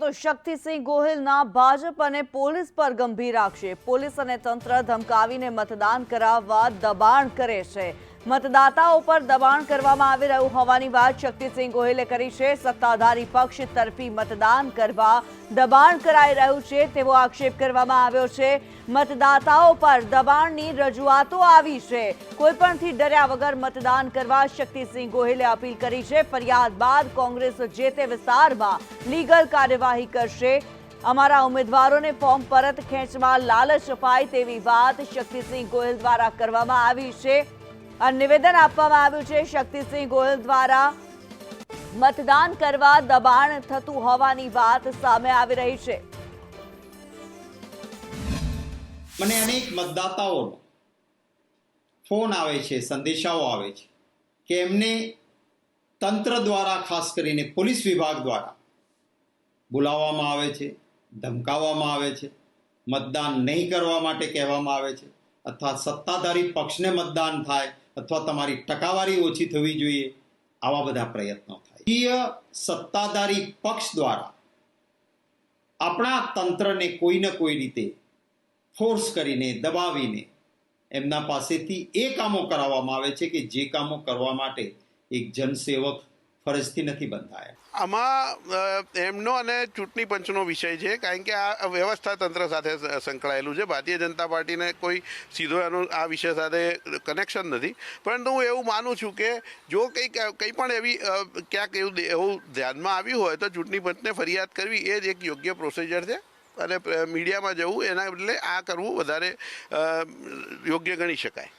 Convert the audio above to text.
તો શક્તિસિંહ ગોહિલના ભાજપ અને પોલીસ પર ગંભીર આક્ષેપ. પોલીસ અને તંત્ર ધમકાવીને મતદાન કરાવવા દબાણ કરે છે. મતદાતાઓ પર દબાણ કરવામાં આવી રહ્યું હોવાની વાત શક્તિસિંહ ગોહિલે કરી છે. સત્તાધારી પક્ષ તરફી મતદાન કરવા દબાણ કરાઈ રહ્યું છે તેવો આક્ષેપ કરવામાં આવ્યો છે. મતદાતાઓ પર દબાણની રજૂઆતો આવી છે. કોઈપણથી ડર્યા વગર મતદાન કરવા શક્તિસિંહ ગોહિલે અપીલ કરી છે. ફરિયાદ બાદ કોંગ્રેસ જે તે વિસ્તારમાં લીગલ કાર્યવાહી કરશે. અમારા ઉમેદવારોને ફોર્મ પરત ખેંચવા લાલચ અપાય તેવી વાત શક્તિસિંહ ગોહિલ દ્વારા કરવામાં આવી છે. આ નિવેદન આપવામાં આવ્યું છે. શક્તિસિંહ ગોહિલ દ્વારા મતદાન કરવા દબાણ થતું હોવાની વાત સામે આવી રહી છે. મને અનેક મતદાતાઓનો ફોન આવે છે, સંદેશાઓ આવે છે કે એમને તંત્ર દ્વારા, ખાસ કરીને પોલીસ વિભાગ દ્વારા બોલાવવામાં આવે છે, ધમકાવવામાં આવે છે, મતદાન નહીં કરવા માટે કહેવામાં આવે છે, અથવા સત્તાધારી પક્ષને મતદાન થાય અથવા તમારી ટકાવારી ઓછી થવી જોઈએ આવા બધા પ્રયત્નો થાય. સત્તાધારી પક્ષ દ્વારા આપણા તંત્રને કોઈ ને કોઈ રીતે ફોર્સ કરીને દબાવીને એમના પાસેથી એ કામો કરાવવામાં આવે છે કે જે કામો કરવા માટે એક જનસેવક ફરજથી નથી બંધાયા. આમાં એમનો અને ચૂંટણી પંચનો વિષય છે, કારણ કે આ વ્યવસ્થા તંત્ર સાથે સંકળાયેલું છે. ભારતીય જનતા પાર્ટીને કોઈ સીધો એનો આ વિષય સાથે કનેક્શન નથી. પરંતુ હું એવું માનું છું કે જો કંઈક, કંઈ પણ એવી ક્યાંક એવું એવું ધ્યાનમાં આવ્યું હોય, તો ચૂંટણી પંચને ફરિયાદ કરવી એ જ એક યોગ્ય પ્રોસિજર છે. અને મીડિયામાં જવું એના બદલે આ કરવું વધારે યોગ્ય ગણી શકાય.